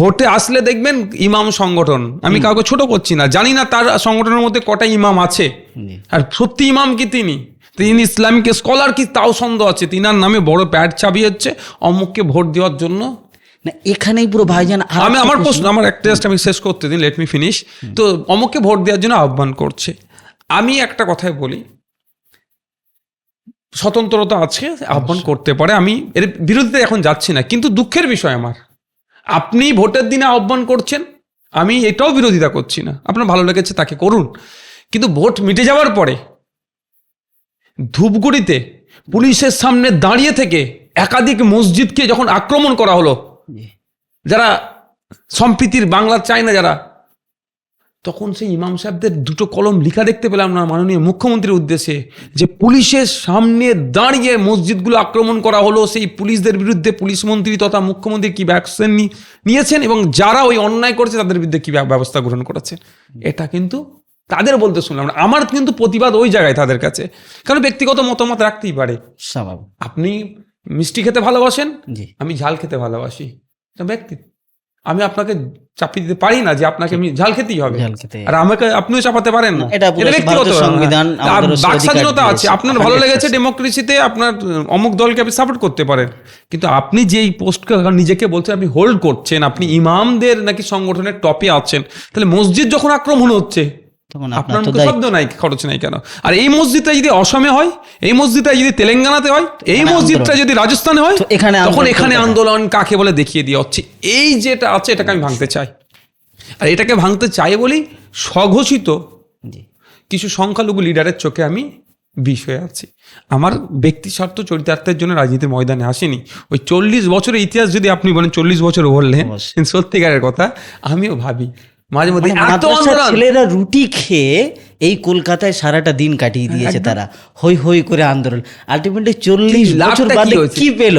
ভোটে আসলে দেখবেন ইমাম সংগঠন। আমি কাউকে ছোট করছি না। জানি না তার সংগঠনের মধ্যে কটা ইমাম আছে। আর সত্যি ইমাম কি তিনি? তিনি ইসলামিক স্কলার কি? তাও সন্দেহ আছে। তিনার নামে বড় প্যাড চাবি হচ্ছে অমুককে ভোট দেওয়ার জন্য। না এখানেই পুরো ভাইজান আমি আমার প্রশ্ন। আমার একটা জাস্ট আমি শেষ করতে দিন লেট মি ফিনিশ তো অমুককে ভোট দেওয়ার জন্য আহ্বান করছে। আমি একটা কথাই বলি। স্বতন্ত্রতা আছে আহ্বান করতে পারে। আমি এর বিরুদ্ধে এখন যাচ্ছি না কিন্তু দুঃখের বিষয় আমার। আপনি ভোটের দিনে আহ্বান করছেন আমি এটাও বিরোধিতা করছি না। আপনার ভালো লেগেছে তাকে করুন। কিন্তু ভোট মিটে যাওয়ার পরে ধূপগুড়িতে পুলিশের সামনে দাঁড়িয়ে থেকে একাধিক মসজিদকে যখন আক্রমণ করা হলো যারা সম্প্রীতির বাংলা চায় না যারা তখন সেই ইমাম সাহেবদের দুটো কলম লিখা দেখতে পেলাম না মাননীয় মুখ্যমন্ত্রীর উদ্দেশ্যে যে পুলিশের সামনে দাঁড়িয়ে মসজিদগুলো আক্রমণ করা হলো সেই পুলিশদের বিরুদ্ধে পুলিশ মন্ত্রী তথা মুখ্যমন্ত্রী কি ভ্যাকসিন নিয়েছেন এবং যারা ওই অন্যায় করেছে তাদের বিরুদ্ধে কী ব্যব- ব্যবস্থা গ্রহণ করেছে? এটা কিন্তু তাদের বলতে শুনলাম না। আমার কিন্তু প্রতিবাদ ওই জায়গায় তাদের কাছে। কারণ ব্যক্তিগত মতামত রাখতেই পারে। স্বাভাবিক। আপনি মিষ্টি খেতে ভালোবাসেন? জি। আমি ঝাল খেতে ভালোবাসি। ব্যক্তি। আমি আপনাকে চাপিয়ে দিতে পারি না যে আপনাকে আমি ঝাল খেতেই হবে। আর আমাকে আপনিও চাপাতে পারেন না। এটা ব্যক্তিগত। সংবিধান বাক স্বাধীনতা আছে। আপনার ভালো লেগেছে ডেমোক্রেসিতে আপনার অমুক দলকে আপনি সাপোর্ট করতে পারেন। কিন্তু আপনি যেই পোস্টকে নিজেকে বলছেন আপনি হোল্ড করছেন আপনি ইমামদের নাকি সংগঠনের টপে আছেন তাহলে মসজিদ যখন আক্রমণ হচ্ছে তখন আপনার তো শব্দ নাই খরচ নাই কেন? আর এই মসজিদটা যদি অসমে হয় এই মসজিদটা যদি তেলেঙ্গানাতে হয় এই মসজিদটা যদি রাজস্থানে হয় এখানে তখন এখানে আন্দোলন কাকে বলে দেখিয়ে দিয়ে হচ্ছে এই যেটা আছে এটাকে আমি ভাঙতে চাই। আর এটাকে ভাঙতে চাই বলেই স্বঘোষিত কিছু সংখ্যালঘু লিডারের চোখে আমি বিষ হয়ে আছি। আমার ব্যক্তি স্বার্থ চরিতার্থের জন্য রাজনীতির ময়দানে আসেনি। ওই চল্লিশ বছরের ইতিহাস যদি আপনি বলেন চল্লিশ বছর বললেন সত্যিকারের কথা আমিও ভাবি মাঝে মধ্যে মানে এত আন্দোলন ছেলেরা রুটি খেয়ে এই কলকাতায় সারাটা দিন কাটিয়ে দিয়েছে তারা। হই হই করে আন্দোলন। আলটিমেটলি চল্লিশ বছর বাদে কি পেল?